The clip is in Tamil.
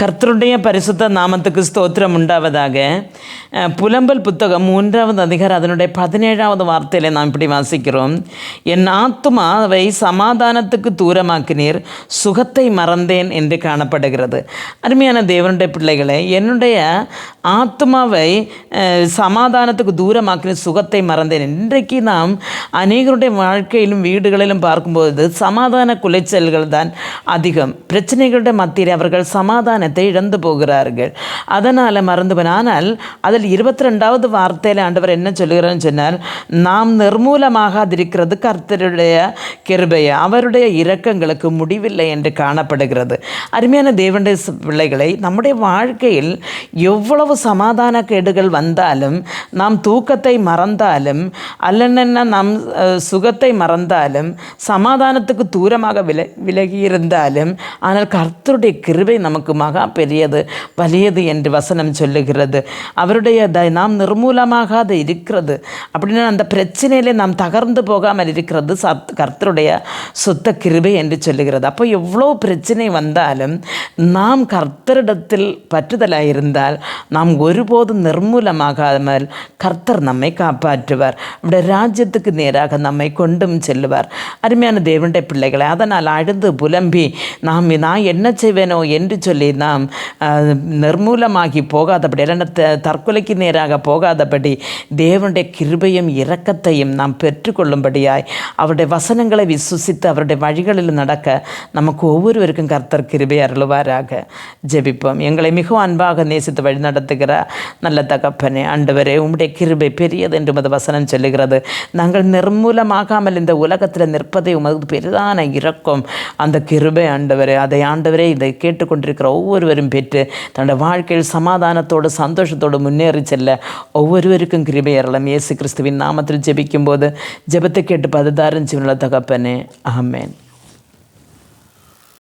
கர்த்தருடைய பரிசுத்த நாமத்துக்கு ஸ்தோத்திரம் உண்டாவதாக. புலம்பல் புத்தகம் மூன்றாவது அதிகாரம் அதனுடைய பதினேழாவது வார்த்தையில் நாம் இப்படி வாசிக்கிறோம். என் ஆத்துமாவை சமாதானத்துக்கு தூரமாக்கினீர் சுகத்தை மறந்தேன் என்று காணப்படுகிறது. அருமையான தேவனுடைய பிள்ளைகளை என்னுடைய ஆத்மாவை சமாதானத்துக்கு தூரமாக்கின சுகத்தை மறந்தேன். இன்றைக்கு நாம் அநேகருடைய வாழ்க்கையிலும் வீடுகளிலும் பார்க்கும்போது சமாதான குலைச்சல்கள் தான் அதிகம். பிரச்சனைகளுடைய மத்தியில் அவர்கள் சமாதான ஞானத்தை இழந்து போகிறார்கள். அதனால் மறந்து போன ஆனால் அதில் இருபத்தி ரெண்டாவது வார்த்தையில் ஆண்டவர் என்ன சொல்கிறான்னு சொன்னால் நாம் நிர்மூலமாகாதிருக்கிறது கர்த்தருடைய கிருபையை. அவருடைய இரக்கங்களுக்கு முடிவில்லை என்று காணப்படுகிறது. அருமையான தேவனுடைய பிள்ளைகளை நம்முடைய வாழ்க்கையில் எவ்வளவு சமாதான கேடுகள் வந்தாலும் நாம் தூக்கத்தை மறந்தாலும் அல்லன்னா நாம் சுகத்தை மறந்தாலும் சமாதானத்துக்கு தூரமாக வில விலகி இருந்தாலும் ஆனால் கர்த்தருடைய கிருபை நமக்கு மக மகா பெரியது வலியது என்று வசனம் சொல்லுகிறது. அவருடைய நாம் நிர்மூலமாகாது இருக்கிறது. அப்படின்னா அந்த பிரச்சனையிலே நாம் தகர்ந்து போகாமல் இருக்கிறது சத் கர்த்தருடைய சுத்த கிருபை என்று சொல்லுகிறது. அப்போ எவ்வளோ பிரச்சனை வந்தாலும் நாம் கர்த்தரிடத்தில் பற்றுதலாக இருந்தால் நாம் ஒருபோதும் நிர்மூலமாகாமல் கர்த்தர் நம்மை காப்பாற்றுவார். நம்முடைய ராஜ்யத்துக்கு நேராக நம்மை கொண்டும் செல்லுவார். அருமையான தேவனுடைய பிள்ளைகளை அதனால் அழுது புலம்பி நாம் நான் என்ன செய்வேனோ? என்று சொல்லி எல்லாம் நிர்மூலமாகி போகாதபடி இல்லைன்னா த- தற்கொலைக்கு நேராக போகாதபடி தேவனுடைய கிருபையும் இரக்கத்தையும் நாம் பெற்றுக்கொள்ளும்படியாய் அவருடைய வசனங்களை விசுவசித்து அவருடைய வழிகளில் நடக்க நமக்கு ஒவ்வொருவருக்கும் கர்த்தர் கிருபை அருளுவாராக. ஜெபிப்போம். எங்களை மிகவும் அன்பாக நேசித்து வழி நடத்துகிற நல்ல தகப்பனே ஆண்டவரே உம்முடைய கிருபை பெரியது என்று மது வசனம் சொல்லுகிறது. நாங்கள் நிர்மூலமாகாமல் இந்த உலகத்தில் நிற்பதை உமது பெரிதான இறக்கும் அந்த கிருபை ஆண்டவரே அதை ஆண்டவரே இதை கேட்டுக்கொண்டிருக்கிற ஒவ்வொரு ஒவ்வொருவரும் பெற்று தன்னுடைய வாழ்க்கையில் சமாதானத்தோடு சந்தோஷத்தோடு முன்னேறி செல்ல ஒவ்வொருவருக்கும் கிருபை இயேசு கிறிஸ்துவின் நாமத்தில் ஜெபிக்கும்போது ஜெபத்தை கேட்டு பதுதாரன் சிவனில் தகப்பனே. ஆமென்.